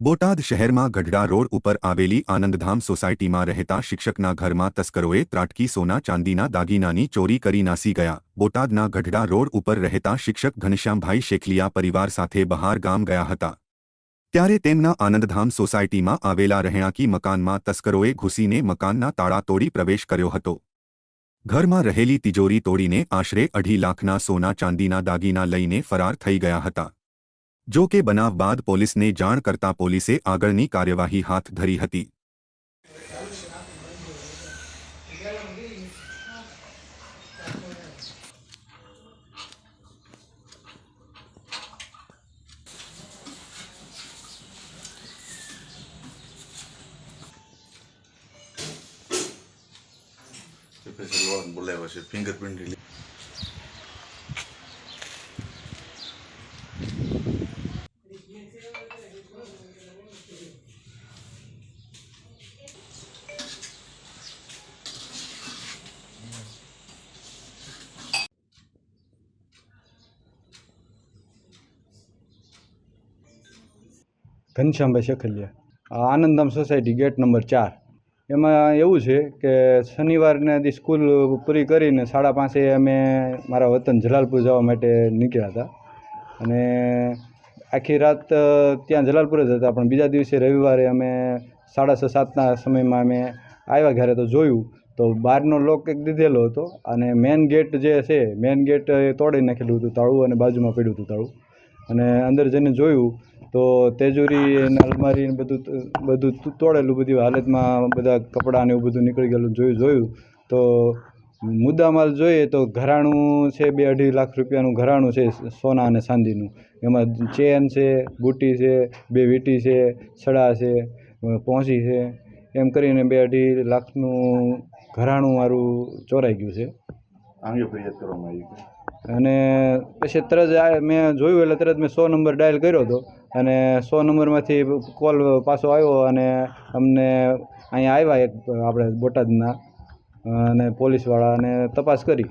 બોટાદ શહેરમાં ગઢડા રોડ ઉપર આવેલી આનંદધામ સોસાયટીમાં રહેતા શિક્ષકના ઘરમાં તસ્કરોએ ત્રાટકી સોના, ચાંદીના દાગીનાની ચોરી કરી નાસી ગયા. બોટાદના ગઢડા રોડ ઉપર રહેતા શિક્ષક ઘનશ્યામભાઈ શેખલિયા પરિવાર સાથે બહાર ગામ ગયા હતા. ત્યારે તેમના આનંદધામ સોસાયટીમાં આવેલા રહેણાંકી મકાનમાં તસ્કરોએ ઘૂસીને મકાનના તાળા તોડી પ્રવેશ કર્યો હતો. ઘરમાં રહેલી તિજોરી તોડીને આશરે અઢી લાખના સોના, ચાંદીના દાગીના લઈને ફરાર થઈ ગયા હતા. જો કે બનાવ બાદ પોલીસને જાણ કરતા પોલીસે આગળની કાર્યવાહી હાથ ધરી હતી special Ghanshyambhai Shekhaliya. Ananddham society gate number ચાર. એમાં એવું છે કે શનિવારને દી સ્કૂલ પૂરી કરીને સાડા પાંચે અમે મારા વતન જલાલપુર જવા માટે નીકળ્યા હતા. અને આખી રાત ત્યાં જલાલપુર જ હતા. પણ બીજા દિવસે રવિવારે અમે સાડા છ સાતના સમયમાં અમે આવ્યા ઘરે તો જોયું. તો બહારનો લોક એક દીધેલો હતો અને મેન ગેટ જે છે, મેન ગેટ એ તોડી નાખેલું હતું તાળું અને બાજુમાં પડ્યું હતું તાળું. અને અંદર જઈને જોયું તો તેજુરી અને અલમારી બધું બધું તોડેલું બધી હાલતમાં બધા કપડાં ને એવું બધું નીકળી ગયેલું જોયું જોયું. તો મુદ્દામાલ જોઈએ તો ઘરાણું છે બે અઢી લાખ રૂપિયાનું ઘરાણું છે સોના અને ચાંદીનું. એમાં ચેન છે, બુટી છે, બે વીંટી છે, સડા છે પહોંચી છે. એમ કરીને બે અઢી લાખનું ઘરાણું મારું ચોરાઈ ગયું છે. આંગે ફરિયાદ કરવામાં આવી અને પછી તરત મેં જોયું એટલે તરત મેં સો નંબર ડાયલ કર્યો હતો. અને સો નંબરમાંથી કોલ પાછો આવ્યો અને અમને અહીંયા આવ્યા એક આપણે બોટાદના, અને પોલીસવાળા અને તપાસ કરી.